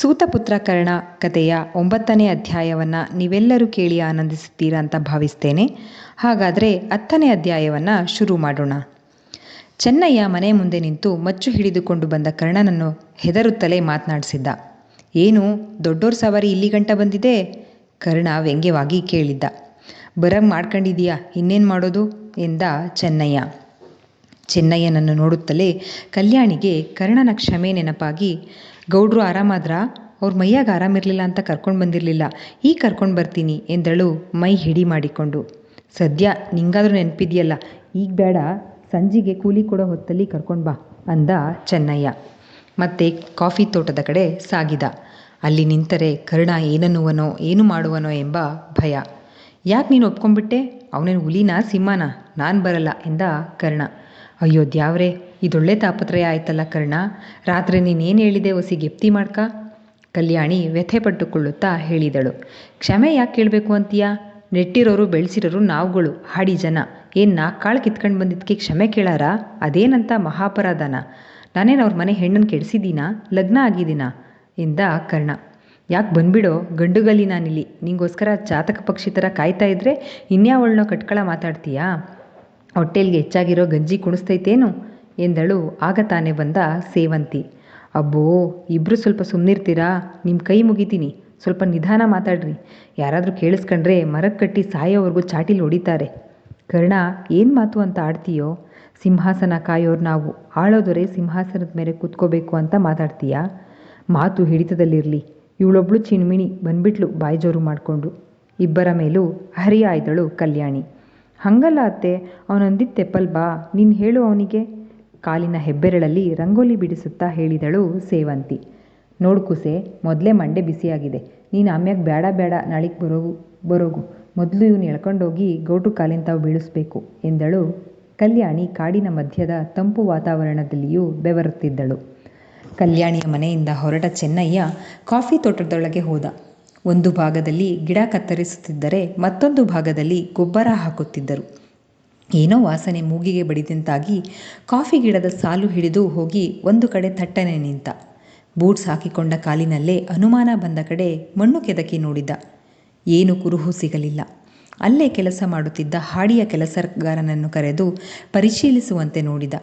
ಸೂತಪುತ್ರ ಕರ್ಣ ಕಥೆಯ ಒಂಬತ್ತನೇ ಅಧ್ಯಾಯವನ್ನು ನೀವೆಲ್ಲರೂ ಕೇಳಿ ಆನಂದಿಸುತ್ತೀರಾ ಅಂತ ಭಾವಿಸ್ತೇನೆ. ಹಾಗಾದರೆ ಹತ್ತನೇ ಅಧ್ಯಾಯವನ್ನು ಶುರು ಮಾಡೋಣ. ಚೆನ್ನಯ್ಯ ಮನೆ ಮುಂದೆ ನಿಂತು ಮಚ್ಚು ಹಿಡಿದುಕೊಂಡು ಬಂದ ಕರ್ಣನನ್ನು ಹೆದರುತ್ತಲೇ ಮಾತನಾಡಿಸಿದ್ದ. ಏನು, ದೊಡ್ಡೋರ್ ಸವಾರಿ ಇಲ್ಲಿ ಗಂಟ ಬಂದಿದೆ? ಕರ್ಣ ವ್ಯಂಗ್ಯವಾಗಿ ಕೇಳಿದ್ದ. ಬರಂಗ್ ಮಾಡ್ಕೊಂಡಿದೀಯಾ ಇನ್ನೇನು ಮಾಡೋದು? ಎಂದ ಚೆನ್ನಯ್ಯ. ಚೆನ್ನಯ್ಯನನ್ನು ನೋಡುತ್ತಲೇ ಕಲ್ಯಾಣಿಗೆ ಕರ್ಣನ ಕ್ಷಮೆ ನೆನಪಾಗಿ ಗೌಡ್ರು ಆರಾಮಾದ್ರಾ ಅವ್ರ ಮೈಯಾಗ ಆರಾಮಿರಲಿಲ್ಲ ಅಂತ ಕರ್ಕೊಂಡು ಬಂದಿರಲಿಲ್ಲ. ಈ ಕರ್ಕೊಂಡು ಬರ್ತೀನಿ ಎಂದಳು ಮೈ ಹಿಡಿ ಮಾಡಿಕೊಂಡು. ಸದ್ಯ ನಿಂಗಾದ್ರೂ ನೆನಪಿದೆಯಲ್ಲ, ಈಗ ಬೇಡ, ಸಂಜಿಗೆ ಕೂಲಿ ಕೊಡೋ ಹೊತ್ತಲ್ಲಿ ಕರ್ಕೊಂಡು ಬಾ ಅಂದ ಚೆನ್ನಯ್ಯ. ಮತ್ತೆ ಕಾಫಿ ತೋಟದ ಕಡೆ ಸಾಗಿದ. ಅಲ್ಲಿ ನಿಂತರೆ ಕರ್ಣ ಏನನ್ನುವನೋ, ಏನು ಮಾಡುವನೋ ಎಂಬ ಭಯ. ಯಾಕೆ ನೀನು ಒಪ್ಕೊಂಡ್ಬಿಟ್ಟೆ? ಅವನೇನು ಹುಲಿನ, ಸಿಂಹನ? ನಾನು ಬರಲ್ಲ ಎಂದ ಕರ್ಣ. ಅಯ್ಯೋ, ದ್ಯಾವ್ರೆ ಇದೊಳ್ಳೆ ತಾಪತ್ರಯ ಆಯ್ತಲ್ಲ ಕರ್ಣ. ರಾತ್ರಿ ನೀನೇನು ಹೇಳಿದೆ ಒಸಿ ಗೆಪ್ತಿ ಮಾಡ್ಕ? ಕಲ್ಯಾಣಿ ವ್ಯಥೆ ಪಟ್ಟುಕೊಳ್ಳುತ್ತಾ ಹೇಳಿದಳು. ಕ್ಷಮೆ ಯಾಕೆ ಕೇಳಬೇಕು ಅಂತೀಯಾ? ನೆಟ್ಟಿರೋರು ಬೆಳೆಸಿರೋರು ನಾವುಗಳು, ಹಾಡಿ ಜನ. ಏನು ನಾಲ್ಕು ಕಾಳು ಕಿತ್ಕೊಂಡು ಬಂದಿದ್ದಕ್ಕೆ ಕ್ಷಮೆ ಕೇಳಾರ? ಅದೇನಂತ ಮಹಾಪರಾಧನ. ನಾನೇನು ಅವ್ರ ಮನೆ ಹೆಣ್ಣನ್ನು ಕೆಡಿಸಿದ್ದೀನಾ? ಲಗ್ನ ಆಗಿದ್ದೀನಾ? ಎಂದ ಕರ್ಣ. ಯಾಕೆ ಬಂದ್ಬಿಡೋ? ಗಂಡುಗಲ್ಲಿ ನಾನಿಲ್ಲಿ. ನಿಂಗೋಸ್ಕರ ಜಾತಕ ಪಕ್ಷಿ ಥರ ಕಾಯ್ತಾ ಇದ್ರೆ ಇನ್ಯಾವಳನ್ನೋ ಕಟ್ಕಳ ಮಾತಾಡ್ತೀಯಾ? ಹೊಟ್ಟೆಲ್ಗೆ ಹೆಚ್ಚಾಗಿರೋ ಗಂಜಿ ಕುಣಿಸ್ತೈತೇನು? ಎಂದಳು. ಆಗ ತಾನೇ ಬಂದ ಸೇವಂತಿ. ಅಬ್ಬೋ ಇಬ್ಬರು ಸ್ವಲ್ಪ ಸುಮ್ಮನಿರ್ತೀರಾ ನಿಮ್ಮ ಕೈ ಮುಗಿತೀನಿ. ಸ್ವಲ್ಪ ನಿಧಾನ ಮಾತಾಡ್ರಿ. ಯಾರಾದರೂ ಕೇಳಿಸ್ಕೊಂಡ್ರೆ ಮರಕ್ಕೆ ಕಟ್ಟಿ ಸಾಯೋವರೆಗೂ ಚಾಟಿಲಿ ಹೊಡಿತಾರೆ. ಕರ್ಣ, ಏನು ಮಾತು ಅಂತ ಆಡ್ತೀಯೋ? ಸಿಂಹಾಸನ ಕಾಯೋರು ನಾವು. ಆಳೋದೊರೆ ಸಿಂಹಾಸನದ ಮೇಲೆ ಕೂತ್ಕೋಬೇಕು ಅಂತ ಮಾತಾಡ್ತೀಯಾ? ಮಾತು ಹಿಡಿತದಲ್ಲಿರಲಿ. ಇವಳೊಬ್ಳು ಚಿಣ್ಮಿಣಿ ಬಂದ್ಬಿಟ್ಲು ಬಾಯ್ಜೋರು ಮಾಡಿಕೊಂಡು. ಇಬ್ಬರ ಮೇಲೂ ಹರಿಯಾಯ್ದಳು ಕಲ್ಯಾಣಿ. ಹಂಗಲ್ಲ ಅತ್ತೆ ಅವನೊಂದಿದ್ದ ತೆಪ್ಪಲ್ ಬಾ. ನೀನು ಹೇಳು ಅವನಿಗೆ. ಕಾಲಿನ ಹೆಬ್ಬೆರಳಲ್ಲಿ ರಂಗೋಲಿ ಬಿಡಿಸುತ್ತಾ ಹೇಳಿದಳು ಸೇವಂತಿ. ನೋಡು ಕುಸೆ, ಮೊದಲೇ ಮಂಡೆ ಬಿಸಿಯಾಗಿದೆ. ನೀನು ಆಮ್ಯಾಗ ಬೇಡ ಬೇಡ ನಾಳಿಗೆ ಬರೋಗು ಬರೋಗು. ಮೊದಲು ಇವನು ಎಳ್ಕೊಂಡೋಗಿ ಗೌಟು ಕಾಲಿನ ತಾವು ಬೀಳಿಸ್ಬೇಕು ಎಂದಳು. ಕಲ್ಯಾಣಿ ಕಾಡಿನ ಮಧ್ಯದ ತಂಪು ವಾತಾವರಣದಲ್ಲಿಯೂ ಬೆವರುತ್ತಿದ್ದಳು. ಕಲ್ಯಾಣಿಯ ಮನೆಯಿಂದ ಹೊರಟ ಚೆನ್ನಯ್ಯ ಕಾಫಿ ತೋಟದೊಳಗೆ ಹೋದ. ಒಂದು ಭಾಗದಲ್ಲಿ ಗಿಡ ಕತ್ತರಿಸುತ್ತಿದ್ದರೆ ಮತ್ತೊಂದು ಭಾಗದಲ್ಲಿ ಗೊಬ್ಬರ ಹಾಕುತ್ತಿದ್ದರು. ಏನೋ ವಾಸನೆ ಮೂಗಿಗೆ ಬಡಿದಂತಾಗಿ ಕಾಫಿ ಗಿಡದ ಸಾಲು ಹಿಡಿದು ಹೋಗಿ ಒಂದು ಕಡೆ ತಟ್ಟನೆ ನಿಂತ. ಬೂಟ್ಸ್ ಹಾಕಿಕೊಂಡ ಕಾಲಿನಲ್ಲೇ ಅನುಮಾನ ಬಂದ ಕಡೆ ಮಣ್ಣು ಕೆದಕಿ ನೋಡಿದ. ಏನು ಕುರುಹು ಸಿಗಲಿಲ್ಲ. ಅಲ್ಲೇ ಕೆಲಸ ಮಾಡುತ್ತಿದ್ದ ಹಾಡಿಯ ಕೆಲಸಗಾರನನ್ನು ಕರೆದು ಪರಿಶೀಲಿಸುವಂತೆ ನೋಡಿದ.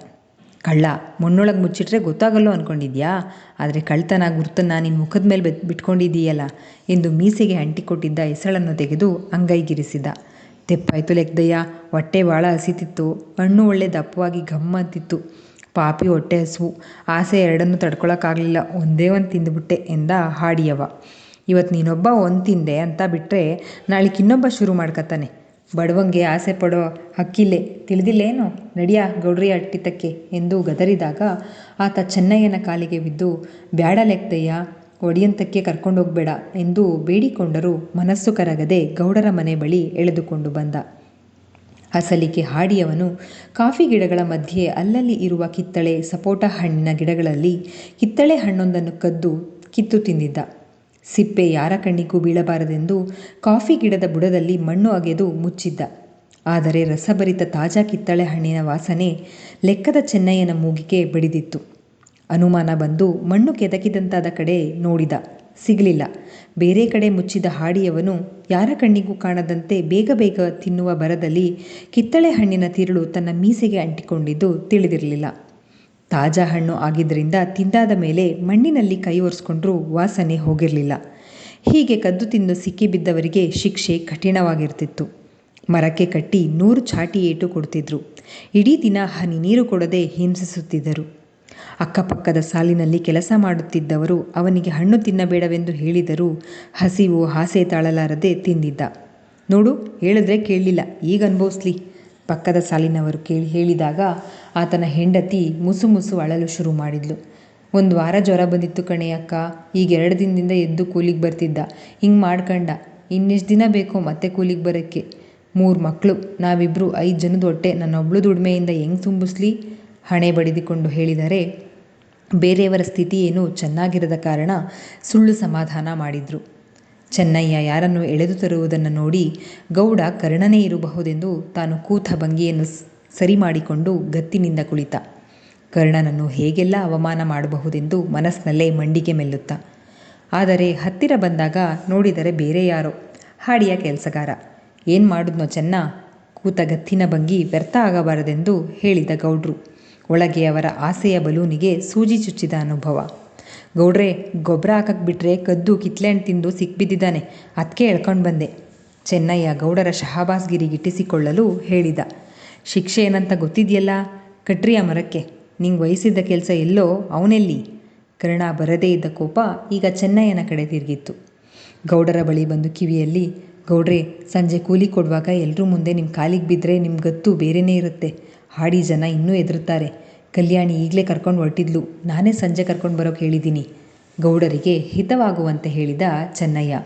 ಕಳ್ಳ, ಮಣ್ಣೊಳಗೆ ಮುಚ್ಚಿಟ್ರೆ ಗೊತ್ತಾಗಲ್ಲೋ ಅಂದ್ಕೊಂಡಿದ್ಯಾ ಆದರೆ ಕಳ್ತನ, ಗುರ್ತನ್ನ ನಿನ್ನ ಮುಖದ ಮೇಲೆ ಬಿಟ್ಕೊಂಡಿದ್ದೀಯಲ್ಲ ಎಂದು ಮೀಸೆಗೆ ಅಂಟಿಕೊಟ್ಟಿದ್ದ ಹೆಸಳನ್ನು ತೆಗೆದು ಅಂಗೈಗಿರಿಸಿದ. ತೆಪ್ಪಾಯ್ತು ಲೆಕ್ಕದಯ್ಯ ಹೊಟ್ಟೆ ಭಾಳ ಹಸಿತಿತ್ತು. ಹಣ್ಣು ಒಳ್ಳೆ ದಪ್ಪವಾಗಿ ಘಮ್ ಅಂತಿತ್ತು ಪಾಪಿ ಹೊಟ್ಟೆ ಹಸುವು ಆಸೆ ಎರಡನ್ನೂ ತಡ್ಕೊಳಕ್ಕಾಗಲಿಲ್ಲ. ಒಂದೇ ಒಂದು ತಿಂದುಬಿಟ್ಟೆ ಎಂದ ಹಾಡಿಯವ. ಇವತ್ತು ನೀನೊಬ್ಬ ಒಂದು ತಿಂದೆ ಅಂತ ಬಿಟ್ಟರೆ ನಾಳೆಗೆ ಇನ್ನೊಬ್ಬ ಶುರು ಮಾಡ್ಕತ್ತಾನೆ. ಬಡವಂಗೆ ಆಸೆ ಪಡೋ ಹಕ್ಕಿಲ್ಲೇ ತಿಳಿದಿಲ್ಲೇನು? ನಡಿಯ ಗೌಡ್ರಿ ಅಟ್ಟಿತಕ್ಕೆ ಎಂದು ಗದರಿದಾಗ ಆತ ಚೆನ್ನಯ್ಯನ ಕಾಲಿಗೆ ಬಿದ್ದು, ಬ್ಯಾಡ ಲೆಕ್ಕದಯ್ಯ ಒಡಿಯಂತಕ್ಕೆ ಕರ್ಕೊಂಡೋಗ್ಬೇಡ ಎಂದು ಬೇಡಿಕೊಂಡರೂ ಮನಸ್ಸು ಕರಗದೆ ಗೌಡರ ಮನೆ ಬಳಿ ಎಳೆದುಕೊಂಡು ಬಂದ. ಅಸಲಿಗೆ ಹಾಡಿಯವನು ಕಾಫಿ ಗಿಡಗಳ ಮಧ್ಯೆ ಅಲ್ಲಲ್ಲಿ ಇರುವ ಕಿತ್ತಳೆ ಸಪೋಟ ಹಣ್ಣಿನ ಗಿಡಗಳಲ್ಲಿ ಕಿತ್ತಳೆ ಹಣ್ಣೊಂದನ್ನು ಕದ್ದು ಕಿತ್ತು ತಿಂದಿದ್ದ. ಸಿಪ್ಪೆ ಯಾರ ಕಣ್ಣಿಗೂ ಬೀಳಬಾರದೆಂದು ಕಾಫಿ ಗಿಡದ ಬುಡದಲ್ಲಿ ಮಣ್ಣು ಅಗೆದು ಮುಚ್ಚಿದ್ದ. ಆದರೆ ರಸಭರಿತ ತಾಜಾ ಕಿತ್ತಳೆ ಹಣ್ಣಿನ ವಾಸನೆ ಲೆಕ್ಕದ ಚೆನ್ನಯ್ಯನ ಮೂಗಿಗೆ ಬಡಿದಿತ್ತು. ಅನುಮಾನ ಬಂದು ಮಣ್ಣು ಕೆದಕಿದಂತಾದ ಕಡೆ ನೋಡಿದ. ಸಿಗಲಿಲ್ಲ. ಬೇರೆ ಕಡೆ ಮುಚ್ಚಿದ ಹಾಡಿಯವನು ಯಾರ ಕಣ್ಣಿಗೂ ಕಾಣದಂತೆ ಬೇಗ ಬೇಗ ತಿನ್ನುವ ಬರದಲ್ಲಿ ಕಿತ್ತಳೆ ಹಣ್ಣಿನ ತಿರುಳು ತನ್ನ ಮೀಸೆಗೆ ಅಂಟಿಕೊಂಡಿದ್ದು ತಿಳಿದಿರಲಿಲ್ಲ. ತಾಜಾ ಹಣ್ಣು ಆಗಿದ್ದರಿಂದ ತಿಂದಾದ ಮೇಲೆ ಮಣ್ಣಿನಲ್ಲಿ ಕೈ ಒರೆಸ್ಕೊಂಡ್ರೂ ವಾಸನೆ ಹೋಗಿರಲಿಲ್ಲ. ಹೀಗೆ ಕದ್ದು ತಿಂದು ಸಿಕ್ಕಿಬಿದ್ದವರಿಗೆ ಶಿಕ್ಷೆ ಕಠಿಣವಾಗಿರ್ತಿತ್ತು. ಮರಕ್ಕೆ ಕಟ್ಟಿ ನೂರು ಚಾಟಿ ಏಟು ಕೊಡ್ತಿದ್ರು. ಇಡೀ ದಿನ ಹನಿ ನೀರು ಕೊಡದೆ ಹಿಂಸಿಸುತ್ತಿದ್ದರು. ಅಕ್ಕಪಕ್ಕದ ಸಾಲಿನಲ್ಲಿ ಕೆಲಸ ಮಾಡುತ್ತಿದ್ದವರು ಅವನಿಗೆ ಹಣ್ಣು ತಿನ್ನಬೇಡವೆಂದು ಹೇಳಿದರೂ ಹಸಿವು ಹಾಸೆ ತಾಳಲಾರದೆ ತಿಂದಿದ್ದ. ನೋಡು, ಹೇಳಿದ್ರೆ ಕೇಳಲಿಲ್ಲ, ಈಗ ಅನುಭವಿಸ್ಲಿ. ಪಕ್ಕದ ಸಾಲಿನವರು ಕೇಳಿ ಹೇಳಿದಾಗ ಆತನ ಹೆಂಡತಿ ಮುಸು ಮುಸು ಅಳಲು ಶುರು ಮಾಡಿದ್ಲು. ಒಂದು ವಾರ ಜ್ವರ ಬಂದಿತ್ತು ಕಣೆ ಅಕ್ಕ, ಈಗ ಎರಡು ದಿನದಿಂದ ಎದ್ದು ಕೂಲಿಗೆ ಬರ್ತಿದ್ದ. ಹಿಂಗೆ ಮಾಡ್ಕಂಡ, ಇನ್ನೆಷ್ಟು ದಿನ ಬೇಕೋ ಮತ್ತೆ ಕೂಲಿಗೆ ಬರೋಕ್ಕೆ. ಮೂರು ಮಕ್ಕಳು ನಾವಿಬ್ಬರು ಐದು ಜನದ ಹೊಟ್ಟೆ ನನ್ನೊಬ್ಳು ದುಡಿಮೆಯಿಂದ ಹೆಂಗೆ ತುಂಬಿಸ್ಲಿ? ಹಣೆ ಬಡಿದುಕೊಂಡು ಹೇಳಿದರೆ, ಬೇರೆಯವರ ಸ್ಥಿತಿ ಏನು ಚೆನ್ನಾಗಿರದ ಕಾರಣ ಸುಳ್ಳು ಸಮಾಧಾನ ಮಾಡಿದ್ರು. ಚೆನ್ನಯ್ಯ ಯಾರನ್ನು ಎಳೆದು ತರುವುದನ್ನು ನೋಡಿ ಗೌಡ ಕರ್ಣನೇ ಇರಬಹುದೆಂದು ತಾನು ಕೂತ ಭಂಗಿಯನ್ನು ಸರಿ ಮಾಡಿಕೊಂಡು ಗತ್ತಿನಿಂದ ಕುಳಿತ. ಕರ್ಣನನ್ನು ಹೇಗೆಲ್ಲ ಅವಮಾನ ಮಾಡಬಹುದೆಂದು ಮನಸ್ಸಿನಲ್ಲೇ ಮಂಡಿಗೆ ಮೆಲ್ಲುತ್ತ. ಆದರೆ ಹತ್ತಿರ ಬಂದಾಗ ನೋಡಿದರೆ ಬೇರೆ ಯಾರೋ, ಹಾಡಿಯ ಕೆಲಸಗಾರ. ಏನು ಮಾಡಿದ್ನೋ ಚೆನ್ನ? ಕೂತ ಗತ್ತಿನ ಭಂಗಿ ವ್ಯರ್ಥ ಆಗಬಾರದೆಂದು ಹೇಳಿದ ಗೌಡ್ರು. ಒಳಗೆ ಅವರ ಆಸೆಯ ಬಲೂನಿಗೆ ಸೂಜಿ ಚುಚ್ಚಿದ ಅನುಭವ. ಗೌಡ್ರೆ, ಗೊಬ್ಬರ ಹಾಕಕ್ಕೆ ಬಿಟ್ಟರೆ ಕದ್ದು ಕಿತ್ಲೆಹಣ್ಣು ತಿಂದು ಸಿಕ್ಬಿದ್ದಿದ್ದಾನೆ. ಅದಕ್ಕೆ ಎಳ್ಕೊಂಡು ಬಂದೆ. ಚೆನ್ನಯ್ಯ ಗೌಡರ ಶಹಬಾಸ್ಗಿರಿ ಗಿಟ್ಟಿಸಿಕೊಳ್ಳಲು ಹೇಳಿದ. ಶಿಕ್ಷೆ ಏನಂತ ಗೊತ್ತಿದೆಯಲ್ಲ? ಕಟ್ರಿಯ ಮರಕ್ಕೆ. ನಿಂಗೆ ವಹಿಸಿದ್ದ ಕೆಲಸ ಎಲ್ಲೋ ಅವನೆಲ್ಲಿ? ಕರ್ಣ ಬರದೇ ಇದ್ದ ಕೋಪ ಈಗ ಚೆನ್ನಯ್ಯನ ಕಡೆ ತಿರುಗಿತ್ತು. ಗೌಡರ ಬಳಿ ಬಂದು ಕಿವಿಯಲ್ಲಿ, ಗೌಡ್ರೆ, ಸಂಜೆ ಕೂಲಿ ಕೊಡುವಾಗ ಎಲ್ಲರೂ ಮುಂದೆ ನಿಮ್ಮ ಕಾಲಿಗೆ ಬಿದ್ದರೆ ನಿಮ್ಮ ಗತ್ತು ಬೇರೆಯೇ ಇರುತ್ತೆ. ಹಾಡಿ ಜನ ಇನ್ನೂ ಎದುರುತ್ತಾರೆ ಕಲ್ಯಾಣಿ ಈಗಲೇ ಕರ್ಕೊಂಡು ಹೊರಟಿದ್ಲು. ನಾನೇ ಸಂಜೆ ಕರ್ಕೊಂಡು ಬರೋಕೆ ಹೇಳಿದ್ದೀನಿ ಗೌಡರಿಗೆ ಹಿತವಾಗುವಂತೆ ಹೇಳಿದ ಚೆನ್ನಯ್ಯ.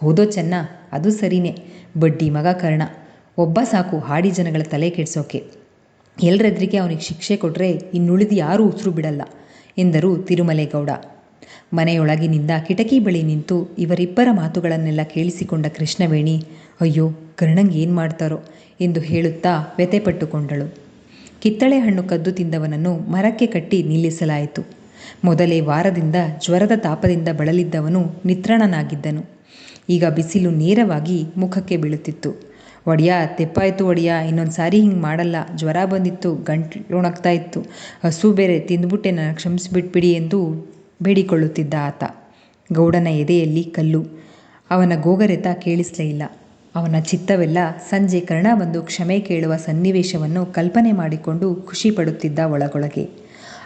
ಹೌದೋ ಚೆನ್ನ, ಅದು ಸರಿನೇ. ಬಡ್ಡಿ ಮಗ ಕರ್ಣ. ಒಬ್ಬ ಸಾಕು ಹಾಡಿ ಜನಗಳ ತಲೆ ಕೆಡಿಸೋಕೆ. ಎಲ್ಲರೆದ್ರಿಗೆ ಅವನಿಗೆ ಶಿಕ್ಷೆ ಕೊಟ್ಟರೆ ಇನ್ನುಳಿದು ಯಾರೂ ಉಸಿರು ಬಿಡಲ್ಲ ಎಂದರು ತಿರುಮಲೇಗೌಡ ಮನೆಯೊಳಗಿನಿಂದ ಕಿಟಕಿ ಬಳಿ ನಿಂತು ಇವರಿಬ್ಬರ ಮಾತುಗಳನ್ನೆಲ್ಲ ಕೇಳಿಸಿಕೊಂಡ ಕೃಷ್ಣವೇಣಿ, ಅಯ್ಯೋ, ಕರ್ಣಂಗೆ ಏನು ಮಾಡ್ತಾರೋ? ಎಂದು ಹೇಳುತ್ತಾ ವ್ಯಥೆಪಟ್ಟುಕೊಂಡಳು. ಕಿತ್ತಳೆ ಹಣ್ಣು ಕದ್ದು ತಿಂದವನನ್ನು ಮರಕ್ಕೆ ಕಟ್ಟಿ ನಿಲ್ಲಿಸಲಾಯಿತು. ಮೊದಲೇ ವಾರದಿಂದ ಜ್ವರದ ತಾಪದಿಂದ ಬಳಲಿದ್ದವನು ನಿತ್ರಣನಾಗಿದ್ದನು. ಈಗ ಬಿಸಿಲು ನೇರವಾಗಿ ಮುಖಕ್ಕೆ ಬೀಳುತ್ತಿತ್ತು. ಒಡೆಯ, ತೆಪ್ಪಾಯಿತು ಒಡೆಯ, ಇನ್ನೊಂದು ಸಾರಿ ಹಿಂಗೆ ಮಾಡಲ್ಲ. ಜ್ವರ ಬಂದಿತ್ತು ಗಂಟ್ಲು ಒಣಗ್ತಾ ಇತ್ತು. ಹಸು ಬೇರೆ ತಿಂದ್ಬಿಟ್ಟೆ ನನಗೆ ಕ್ಷಮಿಸಿಬಿಟ್ಬಿಡಿ ಎಂದು ಬೇಡಿಕೊಳ್ಳುತ್ತಿದ್ದ ಆತ. ಗೌಡನ ಎದೆಯಲ್ಲಿ ಕಲ್ಲು. ಅವನ ಗೋಗರೆತ ಕೇಳಿಸಲೇ ಇಲ್ಲ. ಅವನ ಚಿತ್ತವೆಲ್ಲ ಸಂಜೆ ಕರ್ಣ ಬಂದು ಕ್ಷಮೆ ಕೇಳುವ ಸನ್ನಿವೇಶವನ್ನು ಕಲ್ಪನೆ ಮಾಡಿಕೊಂಡು ಖುಷಿ ಪಡುತ್ತಿದ್ದ ಒಳಗೊಳಗೆ.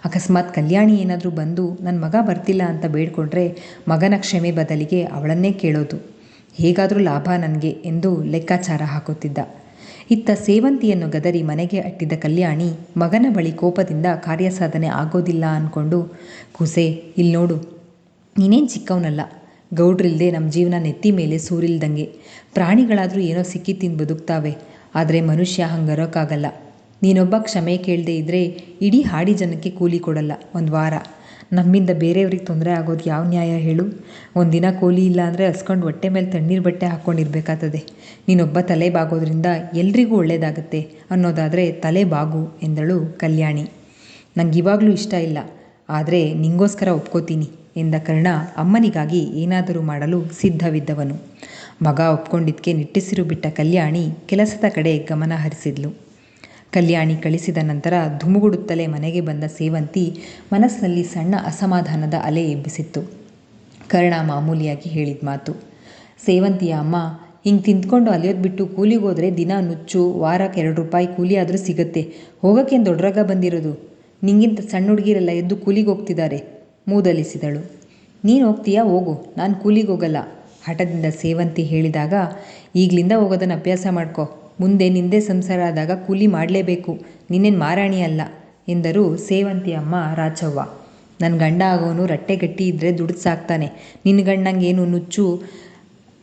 ಅಕಸ್ಮಾತ್ ಕಲ್ಯಾಣಿ ಏನಾದರೂ ಬಂದು ನನ್ನ ಮಗ ಬರ್ತಿಲ್ಲ ಅಂತ ಬೇಡ್ಕೊಂಡ್ರೆ ಮಗನ ಕ್ಷಮೆ ಬದಲಿಗೆ ಅವಳನ್ನೇ ಕೇಳೋದು. ಹೇಗಾದರೂ ಲಾಭ ನನಗೆ ಎಂದು ಲೆಕ್ಕಾಚಾರ ಹಾಕುತ್ತಿದ್ದ. ಇತ್ತ ಸೇವಂತಿಯನ್ನು ಗದರಿ ಮನೆಗೆ ಅಟ್ಟಿದ್ದ ಕಲ್ಯಾಣಿ ಮಗನ ಬಳಿ ಕೋಪದಿಂದ ಕಾರ್ಯಸಾಧನೆ ಆಗೋದಿಲ್ಲ ಅಂದ್ಕೊಂಡು ಕುಸೆ ಇಲ್ಲಿ ನೋಡು ನೀನೇನು ಚಿಕ್ಕವನಲ್ಲ. ಗೌಡ್ರಿಲ್ದೆ ನಮ್ಮ ಜೀವನ ನೆತ್ತಿ ಮೇಲೆ ಸೂರಿಲ್ದಂಗೆ. ಪ್ರಾಣಿಗಳಾದರೂ ಏನೋ ಸಿಕ್ಕಿ ತಿಂದು ಬದುಕ್ತಾವೆ ಆದರೆ ಮನುಷ್ಯ ಹಂಗರೋಕ್ಕಾಗಲ್ಲ ನೀನೊಬ್ಬ ಕ್ಷಮೆ ಕೇಳದೆ ಇದ್ದರೆ ಇಡೀ ಹಾಡಿ ಜನಕ್ಕೆ ಕೂಲಿ ಕೊಡಲ್ಲ, ಒಂದು ವಾರ. ನಮ್ಮಿಂದ ಬೇರೆಯವ್ರಿಗೆ ತೊಂದರೆ ಆಗೋದು ಯಾವ ನ್ಯಾಯ ಹೇಳು? ಒಂದಿನ ಕೂಲಿ ಇಲ್ಲ ಅಂದರೆ ಹಸ್ಕೊಂಡು ಹೊಟ್ಟೆ ಮೇಲೆ ತಣ್ಣೀರು ಬಟ್ಟೆ ಹಾಕ್ಕೊಂಡಿರ್ಬೇಕಾಗ್ತದೆ ನೀನೊಬ್ಬ ತಲೆ ಬಾಗೋದ್ರಿಂದ ಎಲ್ರಿಗೂ ಒಳ್ಳೆಯದಾಗತ್ತೆ ಅನ್ನೋದಾದರೆ ತಲೆ ಬಾಗು ಎಂದಳು ಕಲ್ಯಾಣಿ. ನಂಗೆ ಇವಾಗಲೂ ಇಷ್ಟ ಇಲ್ಲ. ಆದರೆ ನಿಂಗೋಸ್ಕರ ಒಪ್ಕೋತೀನಿ. ಎಂದ ಕರ್ಣ ಅಮ್ಮನಿಗಾಗಿ ಏನಾದರೂ ಮಾಡಲು ಸಿದ್ಧವಿದ್ದವನು. ಮಗ ಒಪ್ಕೊಂಡಿದ್ದಕ್ಕೆ ನಿಟ್ಟಿಸಿರು ಬಿಟ್ಟ ಕಲ್ಯಾಣಿ ಕೆಲಸದ ಕಡೆ ಗಮನ ಹರಿಸಿದ್ಲು. ಕಲ್ಯಾಣಿ ಕಳಿಸಿದ ನಂತರ ಧುಮುಗುಡುತ್ತಲೇ ಮನೆಗೆ ಬಂದ ಸೇವಂತಿ ಮನಸ್ಸಿನಲ್ಲಿ ಸಣ್ಣ ಅಸಮಾಧಾನದ ಅಲೆ ಎಬ್ಬಿಸಿತ್ತು. ಕರ್ಣ ಮಾಮೂಲಿಯಾಗಿ ಹೇಳಿದ ಮಾತು, ಸೇವಂತಿಯ ಅಮ್ಮ, ಹಿಂಗೆ ತಿಂದ್ಕೊಂಡು ಅಲೆಯೋದು ಬಿಟ್ಟು ಕೂಲಿಗೆ ಹೋದರೆ ದಿನ ನುಚ್ಚು, ವಾರಕ್ಕೆ ಎರಡು ರೂಪಾಯಿ ಕೂಲಿ ಆದರೂ ಸಿಗುತ್ತೆ. ಹೋಗೋಕ್ಕೇನು ದೊಡ್ಡರಾಗ ಬಂದಿರೋದು? ನಿಂಗಿಂತ ಸಣ್ಣ ಹುಡುಗಿರೆಲ್ಲ ಎದ್ದು ಕೂಲಿಗೆ ಹೋಗ್ತಿದ್ದಾರೆ. ಮೂದಲಿಸಿದಳು. ನೀನು ಹೋಗ್ತೀಯಾ? ಹೋಗು. ನಾನು ಕೂಲಿಗೆ ಹೋಗಲ್ಲ. ಹಠದಿಂದ ಸೇವಂತಿ ಹೇಳಿದಾಗ, ಈಗಲಿಂದ ಹೋಗೋದನ್ನು ಅಭ್ಯಾಸ ಮಾಡ್ಕೊ. ಮುಂದೆ ನಿಂದೆ ಸಂಸಾರ ಆದಾಗ ಕೂಲಿ ಮಾಡಲೇಬೇಕು. ನಿನ್ನೇನು ಮಾರಾಣಿ ಅಲ್ಲ ಎಂದರು ಸೇವಂತಿ ಅಮ್ಮ ರಾಚವ್ವ ನನ್ನ ಗಂಡ ಆಗೋನು ರಟ್ಟೆ ಗಟ್ಟಿ ಇದ್ದರೆ ದುಡ್ದು ಸಾಕ್ತಾನೆ. ನಿನ್ನ ಗಂಡಂಗೇನು ನುಚ್ಚು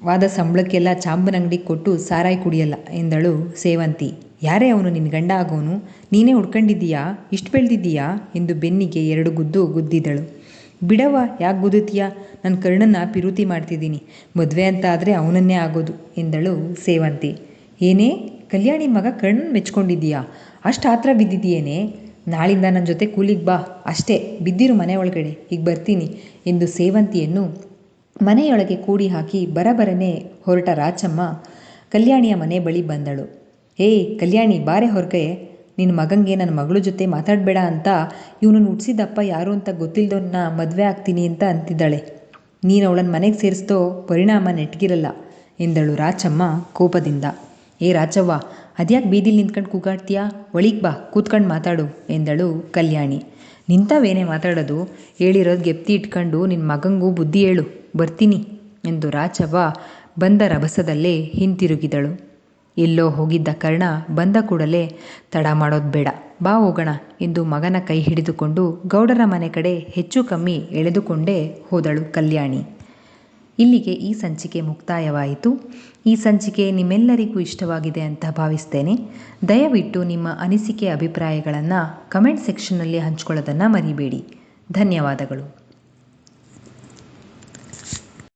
ವಾದ ಸಂಬಳಕ್ಕೆಲ್ಲ ಚಾಂಬನ ಅಂಗಡಿಗೆ ಕೊಟ್ಟು ಸಾರಾಯಿ ಕುಡಿಯಲ್ಲ ಎಂದಳು ಸೇವಂತಿ. ಯಾರೇ ಅವನು ನಿನ್ನ ಗಂಡ ಆಗೋನು, ನೀನೇ ಹುಡ್ಕೊಂಡಿದ್ದೀಯಾ? ಇಷ್ಟು ಬೆಳೆದಿದ್ದೀಯಾ? ಎಂದು ಬೆನ್ನಿಗೆ ಎರಡು ಗುದ್ದು ಗುದ್ದಿದಳು. ಬಿಡವ ಯಾಕೆ ಗುದ್ದುತ್ತೀಯಾ ನನ್ನ ಕರ್ಣನ್ನ ಪಿರುತಿ ಮಾಡ್ತಿದ್ದೀನಿ. ಮದುವೆ ಅಂತ ಆದರೆ ಅವನನ್ನೇ ಆಗೋದು ಎಂದಳು ಸೇವಂತಿ. ಏನೇ, ಕಲ್ಯಾಣಿ ಮಗ ಕರ್ಣನ್ ಮೆಚ್ಕೊಂಡಿದ್ದೀಯಾ? ಅಷ್ಟು ಆತ್ರ ಬಿದ್ದಿದೆಯೇನೆ ನಾಳಿಂದ ನನ್ನ ಜೊತೆ ಕೂಲಿಗೆ ಬಾ. ಅಷ್ಟೇ, ಬಿದ್ದಿರು ಮನೆ ಒಳಗಡೆ. ಈಗ ಬರ್ತೀನಿ ಎಂದು ಸೇವಂತಿಯನ್ನು ಮನೆಯೊಳಗೆ ಕೂಡಿ ಹಾಕಿ ಬರಬರನೆ ಹೊರಟ ರಾಚಮ್ಮ ಕಲ್ಯಾಣಿಯ ಮನೆ ಬಳಿ ಬಂದಳು. ಏಯ್, ಕಲ್ಯಾಣಿ, ಬಾರೆ ಹೊರಗೆ ನಿನ್ನ ಮಗಂಗೆ ನನ್ನ ಮಗಳ ಜೊತೆ ಮಾತಾಡಬೇಡ ಅಂತ ಇವನನ್ನು ಹುಟ್ಟಿಸಿದಪ್ಪ ಯಾರು ಅಂತ ಗೊತ್ತಿಲ್ಲದವನ್ನ ಮದುವೆ ಆಗ್ತೀನಿ ಅಂತ ಅಂತಿದ್ದಾಳೆ. ನೀನು ಅವಳನ್ನು ಮನೆಗೆ ಸೇರಿಸ್ತೋ ಪರಿಣಾಮ ನೆಟ್ಗಿರಲ್ಲ, ಎಂದಳು ರಾಚಮ್ಮ ಕೋಪದಿಂದ. ಏ ರಾಚವ್ವ ಅದ್ಯಾಕೆ ಬೀದಿಲಿ ನಿಂತ್ಕೊಂಡು ಕೂಗಾಡ್ತೀಯಾ? ಒಳಿಗೆ ಬಾ, ಕೂತ್ಕೊಂಡು ಮಾತಾಡು, ಎಂದಳು ಕಲ್ಯಾಣಿ. ನಿಂತಾವೇನೇ ಮಾತಾಡೋದು? ಹೇಳಿರೋದು ಗೆಪ್ತಿ ಇಟ್ಕೊಂಡು ನಿನ್ನ ಮಗಂಗೂ ಬುದ್ಧಿ ಹೇಳು, ಬರ್ತೀನಿ, ಎಂದು ರಾಚವ್ವ ಬಂದ ರಭಸದಲ್ಲೇ ಹಿಂತಿರುಗಿದಳು. ಎಲ್ಲೋ ಹೋಗಿದ್ದ ಕರ್ಣ ಬಂದ ಕೂಡಲೇ, ತಡ ಮಾಡೋದು ಬೇಡ, ಬಾ ಹೋಗೋಣ ಎಂದು ಮಗನ ಕೈ ಹಿಡಿದುಕೊಂಡು ಗೌಡರ ಮನೆ ಕಡೆ ಹೆಚ್ಚು ಕಮ್ಮಿ ಎಳೆದುಕೊಂಡೇ ಹೋದಳು ಕಲ್ಯಾಣಿ. ಇಲ್ಲಿಗೆ ಈ ಸಂಚಿಕೆ ಮುಕ್ತಾಯವಾಯಿತು. ಈ ಸಂಚಿಕೆ ನಿಮ್ಮೆಲ್ಲರಿಗೂ ಇಷ್ಟವಾಗಿದೆ ಅಂತ ಭಾವಿಸ್ತೇನೆ. ದಯವಿಟ್ಟು ನಿಮ್ಮ ಅನಿಸಿಕೆ ಅಭಿಪ್ರಾಯಗಳನ್ನು ಕಮೆಂಟ್ ಸೆಕ್ಷನ್ನಲ್ಲಿ ಹಂಚ್ಕೊಳ್ಳೋದನ್ನು ಮರಿಬೇಡಿ. ಧನ್ಯವಾದಗಳು.